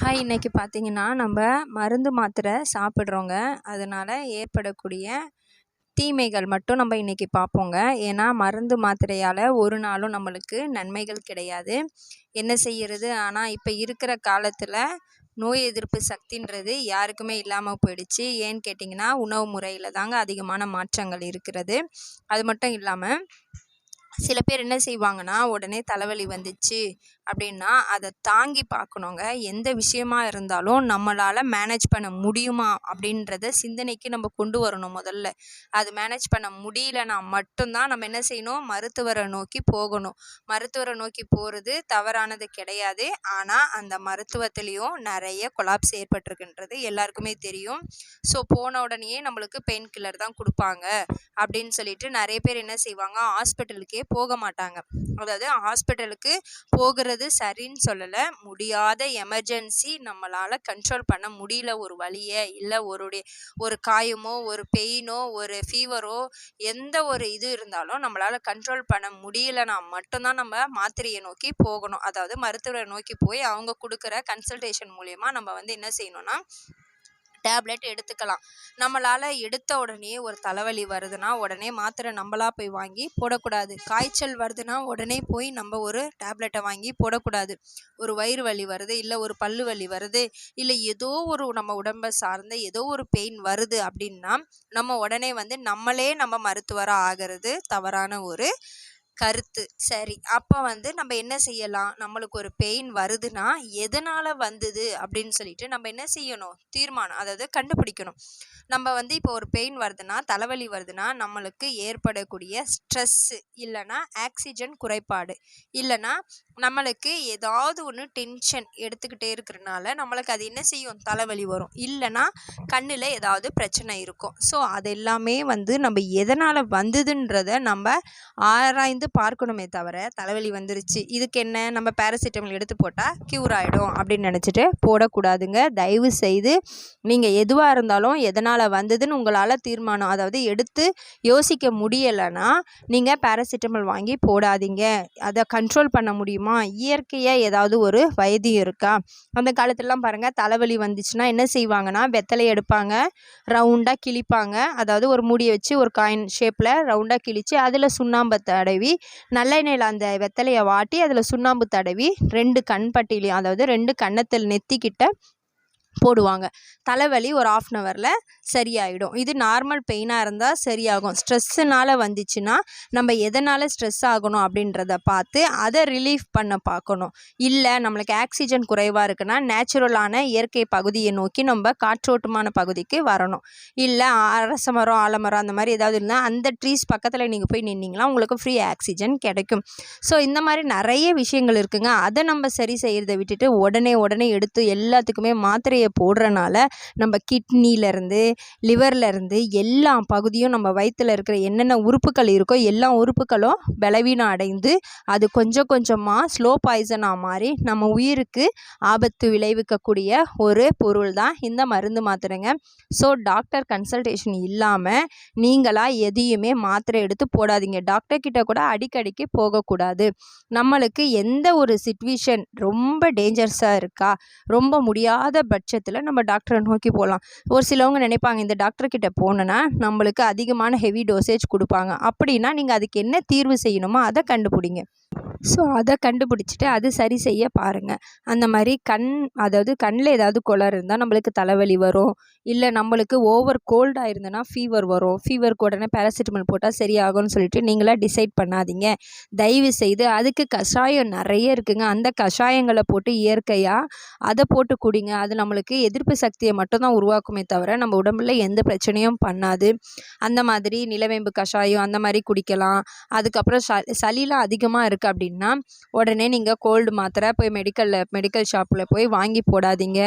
Hi இன்னைக்கு பார்த்தீங்கன்னா நம்ம மருந்து மாத்திரை சாப்பிட்றோங்க. அதனால் ஏற்படக்கூடிய தீமைகள் மட்டும் நம்ம இன்றைக்கி பார்ப்போங்க. ஏன்னா மருந்து மாத்திரையால் ஒரு நாளும் நம்மளுக்கு நன்மைகள் கிடையாது. என்ன செய்கிறது ஆனால் இப்போ இருக்கிற காலத்தில் நோய் எதிர்ப்பு சக்தின்றது யாருக்குமே இல்லாமல் போயிடுச்சு. ஏன்னு கேட்டிங்கன்னா உணவு முறையில் தாங்க அதிகமான மாற்றங்கள் இருக்கிறது. அது மட்டும் இல்லாமல் சில பேர் என்ன செய்வாங்கன்னா உடனே தலைவலி வந்துச்சு அப்படின்னா அதை தாங்கி பார்க்கணுங்க. எந்த விஷயமா இருந்தாலும் நம்மளால் மேனேஜ் பண்ண முடியுமா அப்படின்றத சிந்தனைக்கு நம்ம கொண்டு வரணும் முதல்ல. அது மேனேஜ் பண்ண முடியலனா மட்டும்தான் நம்ம என்ன செய்யணும்? மருத்துவரை நோக்கி போகணும். மருத்துவரை நோக்கி போகிறது தவறானது கிடையாது. ஆனால் அந்த மருத்துவத்துலேயும் நிறைய கொலாப்ஸ் ஏற்பட்டிருக்குன்றது எல்லாருக்குமே தெரியும். ஸோ போன உடனேயே நம்மளுக்கு பெயின் கில்லர் தான் கொடுப்பாங்க அப்படின்னு சொல்லிட்டு நிறைய பேர் என்ன செய்வாங்க? ஹாஸ்பிட்டலுக்கே போக மாட்டாங்க அதாவது ஹாஸ்பிட்டலுக்கு போகிறது சரின்னு சொல்லலை. முடியாத எமர்ஜென்சி நம்மளால் கண்ட்ரோல் பண்ண முடியல. ஒரு வழியை இல்லை ஒரு ஒரு காயமோ ஒரு பெயினோ ஒரு ஃபீவரோ எந்த ஒரு இது இருந்தாலும் நம்மளால் கண்ட்ரோல் பண்ண முடியலனா மட்டும்தான் நம்ம மாத்திரையை நோக்கி போகணும். அதாவது மருத்துவரை நோக்கி போய் அவங்க கொடுக்குற கன்சல்டேஷன் மூலயமா நம்ம வந்து என்ன செய்யணும்னா டேப்லெட் எடுத்துக்கலாம். நம்மளால் எடுத்த உடனே ஒரு தலைவலி வருதுன்னா உடனே மாத்திரை நம்மளாக போய் வாங்கி போடக்கூடாது. காய்ச்சல் வருதுன்னா உடனே போய் நம்ம ஒரு டேப்லெட்டை வாங்கி போடக்கூடாது. ஒரு வயிறு வலி வருது இல்லை ஒரு பல்லு வலி வருது இல்லை ஏதோ ஒரு நம்ம உடம்பை சார்ந்த ஏதோ ஒரு பெயின் வருது அப்படின்னா நம்ம உடனே வந்து நம்மளே நம்ம மருத்துவராக ஆகிறது தவறான ஒரு கருத்து. சரி அப்போ வந்து நம்ம என்ன செய்யலாம்? நம்மளுக்கு ஒரு பெயின் வருதுன்னா எதனால் வந்தது? அப்படின்னு சொல்லிட்டு நம்ம என்ன செய்யணும்? தீர்மானம் அதாவது கண்டுபிடிக்கணும். நம்ம வந்து இப்போ ஒரு பெயின் வருதுன்னா தலைவலி வருதுன்னா நம்மளுக்கு ஏற்படக்கூடிய ஸ்ட்ரெஸ்ஸு இல்லைன்னா ஆக்சிஜன் குறைபாடு. இல்லைன்னா நம்மளுக்கு ஏதாவது ஒன்று டென்ஷன் எடுத்துக்கிட்டே இருக்கிறனால நம்மளுக்கு அது என்ன செய்யும்? தலைவலி வரும். இல்லைன்னா கண்ணில் ஏதாவது பிரச்சனை இருக்கும். ஸோ அது எல்லாமே வந்து நம்ம எதனால் வந்ததுன்றதை நம்ம ஆராய்ந்து பார்க்கணுமே தவிர தலைவலி வந்துருச்சு. இதுக்கு என்ன? நம்ம பேராசிட்டமல் எடுத்து போட்டால் க்யூர் ஆகிடும் அப்படின்னு நினச்சிட்டு போடக்கூடாதுங்க. தயவு செய்து நீங்கள் எதுவாக இருந்தாலும் எதனால் வந்ததுன்னு உங்களால் தீர்மானம் அதாவது எடுத்து யோசிக்க முடியலைன்னா நீங்கள் பேராசிட்டமல் வாங்கி போடாதீங்க. அதை கண்ட்ரோல் பண்ண முடியுமா? இயற்கையாக ஏதாவது ஒரு வைத்தியம் இருக்கா? அந்த காலத்துலலாம் பாருங்கள் தலைவலி வந்துச்சுன்னா என்ன செய்வாங்கன்னா வெத்தலை எடுப்பாங்க ரவுண்டாக கிழிப்பாங்க. அதாவது ஒரு மூடியை வச்சு ஒரு காயின் ஷேப்பில் ரவுண்டாக கிழித்து அதில் சுண்ணாம்பை தடவி நல்லெண்ணெயில் அந்த வெத்தலையை வாட்டி அதில் சுண்ணாம்பு தடவி ரெண்டு கண் பட்டிலையும் அதாவது ரெண்டு கன்னத்தில் நெத்திக்கிட்ட போடுவாங்க. தலைவலி ஒரு ஆஃப் அன் ஹவரில் சரியாயிடும். இது நார்மல் பெயினாக இருந்தால் சரியாகும். ஸ்ட்ரெஸ்ஸுனால் வந்துச்சுன்னா நம்ம எதனால் ஸ்ட்ரெஸ் ஆகணும் அப்படின்றத பார்த்து அதை ரிலீஃப் பண்ண பார்க்கணும். இல்லை நம்மளுக்கு ஆக்சிஜன் குறைவாக இருக்குன்னா நேச்சுரலான இயற்கை பகுதியை நோக்கி நம்ம காற்றோட்டமான பகுதிக்கு வரணும். இல்லை அரச மரம் ஆலமரம் அந்த மாதிரி ஏதாவது இருந்தால் அந்த ட்ரீஸ் பக்கத்தில் நீங்கள் போய் நின்னீங்கன்னா உங்களுக்கு ஃப்ரீ ஆக்சிஜன் கிடைக்கும். ஸோ இந்த மாதிரி நிறைய விஷயங்கள் இருக்குங்க. அதை நம்ம சரி செய்கிறத விட்டுட்டு உடனே உடனே எடுத்து எல்லாத்துக்குமே மாத்திரையை போடுறனால நம்ம கிட்னிலேருந்து லிவர்லேருந்து எல்லா பகுதியும் நம்ம வயிற்றில் இருக்கிற என்னென்ன உறுப்புகள் இருக்கோ எல்லா உறுப்புகளும் பலவீனம் அடைந்து அது கொஞ்சம் கொஞ்சமாக ஸ்லோ பாய்சனாக மாறி நம்ம உயிருக்கு ஆபத்து விளைவிக்கக்கூடிய ஒரு பொருள் தான் இந்த மருந்து மாத்திரைங்க. ஸோ டாக்டர் கன்சல்டேஷன் இல்லாமல் நீங்களாக எதையுமே மாத்திரை எடுத்து போடாதீங்க. டாக்டர் கிட்ட கூட அடிக்கடிக்கு போகக்கூடாது. நம்மளுக்கு எந்த ஒரு சுச்சுவேஷன் ரொம்ப டேஞ்சர்ஸாக இருக்கா? ரொம்ப முடியாத பட்சத்தில் நம்ம டாக்டரை நோக்கி போகலாம் ஒரு சிலவங்க நினைப்பாங்க இந்த டாக்டர்கிட்ட போனோன்னா நம்மளுக்கு அதிகமான ஹெவி டோசேஜ் கொடுப்பாங்க. அப்படின்னா நீங்கள் அதுக்கு என்ன தீர்வு செய்யணுமோ அதை கண்டுபிடிங்க. ஸோ அதை கண்டுபிடிச்சிட்டு அது சரி செய்ய பாருங்கள் அந்த மாதிரி கண் அதாவது கண்ணில் ஏதாவது குளறு இருந்தால் நம்மளுக்கு தலைவலி வரும். இல்லை நம்மளுக்கு ஓவர் கோல்டாக இருந்ததுன்னா ஃபீவர் வரும். ஃபீவருக்கு உடனே பேராசிட்டமல் போட்டால் சரியாகும்னு சொல்லிட்டு நீங்களாக டிசைட் பண்ணாதீங்க. தயவு செய்து அதுக்கு கஷாயம் நிறைய இருக்குங்க. அந்த கஷாயங்களை போட்டு இயற்கையாக அதை போட்டு குடிங்க. அது நம்மளுக்கு எதிர்ப்பு சக்தியை மட்டும்தான் உருவாக்குமே தவிர நம்ம உடம்புல எந்த பிரச்சனையும் பண்ணாது. அந்த மாதிரி நிலவேம்பு கஷாயம் அந்த மாதிரி குடிக்கலாம். அதுக்கப்புறம் ச சளிலாம் அதிகமாக இருக்குது அப்படின்னா உடனே நீங்கள் கோல்டு மாத்திரை போய் மெடிக்கலில் மெடிக்கல் ஷாப்பில் போய் வாங்கி போடாதீங்க.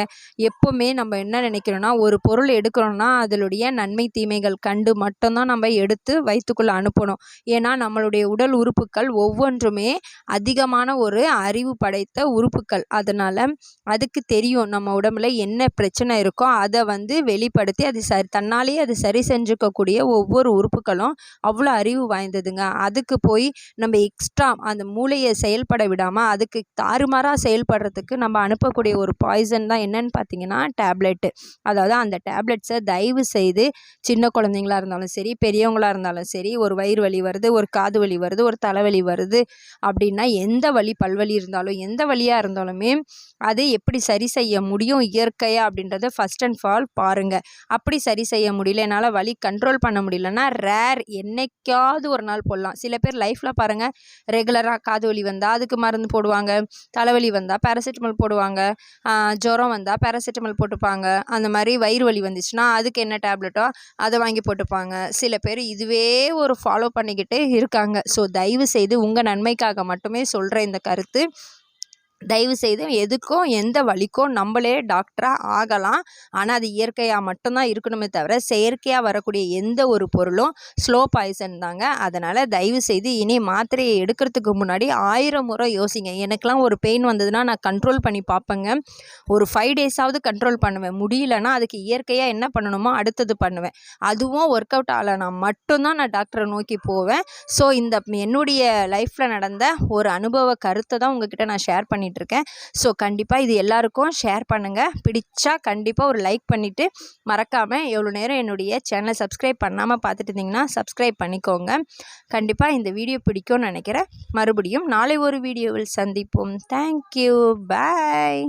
எப்போவுமே நம்ம என்ன நினைக்கிறோன்னா ஒரு பொருள் எடுக்கிறோன்னா அதனுடைய நன்மை தீமைகள் கண்டு மட்டும்தான் நம்ம எடுத்து வயிற்றுக்குள்ளே அனுப்பணும். ஏன்னா நம்மளுடைய உடல் உறுப்புகள் ஒவ்வொன்றுமே அதிகமான ஒரு அறிவு படைத்த உறுப்புகள். அதனால் அதுக்கு தெரியும் நம்ம உடம்புல என்ன பிரச்சனை இருக்கோ அதை வந்து வெளிப்படுத்தி அது சரி தன்னாலேயே அது சரி செஞ்சுக்கக்கூடிய ஒவ்வொரு உறுப்புகளும் அவ்வளோ அறிவு வாய்ந்ததுங்க. அதுக்கு போய் நம்ம எக்ஸ்ட்ரா அந்த மூளை மூளையை செயல்பட விடாமல் அதுக்கு தாறுமாறாக செயல்படுறதுக்கு நம்ம அனுப்பக்கூடிய ஒரு பாய்சன் தான் என்னன்னு பார்த்தீங்கன்னா டேப்லெட்டு அதாவது அந்த டேப்லெட்ஸை தயவு செய்து சின்ன குழந்தைங்களா இருந்தாலும் சரி பெரியவங்களாக இருந்தாலும் சரி ஒரு வயிறு வலி வருது ஒரு காது வலி வருது ஒரு தலைவலி வருது அப்படின்னா எந்த வலி பல்வலி இருந்தாலும் எந்த வழியாக இருந்தாலுமே அது எப்படி சரி செய்ய முடியும் இயற்கையாக அப்படின்றத ஃபஸ்ட் அண்ட் ஃபால் பாருங்கள் அப்படி சரி செய்ய முடியல என்னால் வலி கண்ட்ரோல் பண்ண முடியலன்னா ரேர் என்னைக்காவது ஒரு நாள் போடலாம். சில பேர் லைஃப்பில் பாருங்கள் ரெகுலராக காது வலி வந்தால் அதுக்கு மருந்து போடுவாங்க. தலைவலி வந்தால் பேராசிட்டமல் போடுவாங்க. ஜுரம் வந்தால் பேராசிட்டமல் போட்டுப்பாங்க. அந்த மாதிரி வயிறு வலி வந்துச்சுன்னா அதுக்கு என்ன டேப்லெட்டோ அதை வாங்கி போட்டுப்பாங்க. சில பேர் இதுவே ஒரு ஃபாலோ பண்ணிக்கிட்டே இருக்காங்க. ஸோ தயவு செய்து உங்கள் நன்மைக்காக மட்டுமே சொல்கிற இந்த கருத்து. தயவு செய்து எதுக்கும் எந்த வழிக்கும் நம்மளே டாக்டராக ஆகலாம். ஆனால் அது இயற்கையாக மட்டும்தான் இருக்கணுமே தவிர செயற்கையாக வரக்கூடிய எந்த ஒரு பொருளும் ஸ்லோ பாய்சன் தாங்க. அதனால் தயவு செய்து இனி மாத்திரையை எடுக்கிறதுக்கு முன்னாடி ஆயிரம் முறை யோசிங்க. எனக்கெலாம் ஒரு பெயின் வந்ததுன்னா நான் கண்ட்ரோல் பண்ணி பார்ப்பேங்க. ஒரு ஃபைவ் டேஸாவது கண்ட்ரோல் பண்ணுவேன். முடியலன்னா அதுக்கு இயற்கையாக என்ன பண்ணணுமோ அடுத்தது பண்ணுவேன். அதுவும் ஒர்க் அவுட் ஆகலைனா மட்டும்தான் நான் டாக்டரை நோக்கி போவேன். ஸோ இந்த என்னுடைய லைஃப்பில் நடந்த ஒரு அனுபவ கருத்தை தான் உங்ககிட்ட நான் ஷேர் பண்ணிட்டு இருக்கேன் ஸோ கண்டிப்பாக இது எல்லாருக்கும் ஷேர் பண்ணுங்கள் பிடிச்சா கண்டிப்பாக ஒரு லைக் பண்ணிவிட்டு மறக்காமல் எவ்வளோ நேரம் என்னுடைய சேனலை சப்ஸ்கிரைப் பண்ணாமல் பார்த்துட்டு இருந்தீங்கன்னா சப்ஸ்கிரைப் பண்ணிக்கோங்க. கண்டிப்பாக இந்த வீடியோ பிடிக்கும்னு நினைக்கிறேன். மறுபடியும் நாளை ஒரு வீடியோவில் சந்திப்போம். Thank you bye